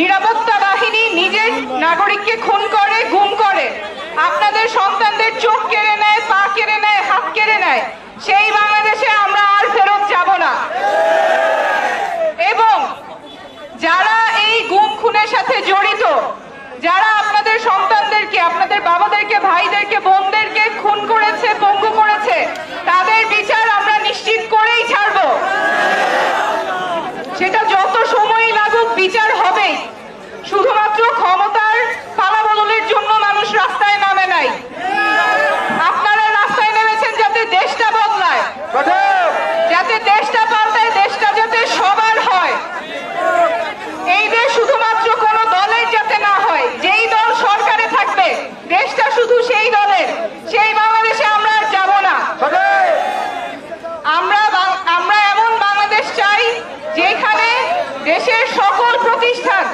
নিরাপত্তা বাহিনী নিজের নাগরিককে খুন করে, গুম করে। আপনাদের সন্তানদের চোখ কেড়ে নেয়, পা কেড়ে নেয় দেশটা শুধু সেই দলের সেই বাংলাদেশে আমরা আর যাব না। আমরা আমরা এমন বাংলাদেশ চাই যেখানে দেশের সকল প্রতিষ্ঠান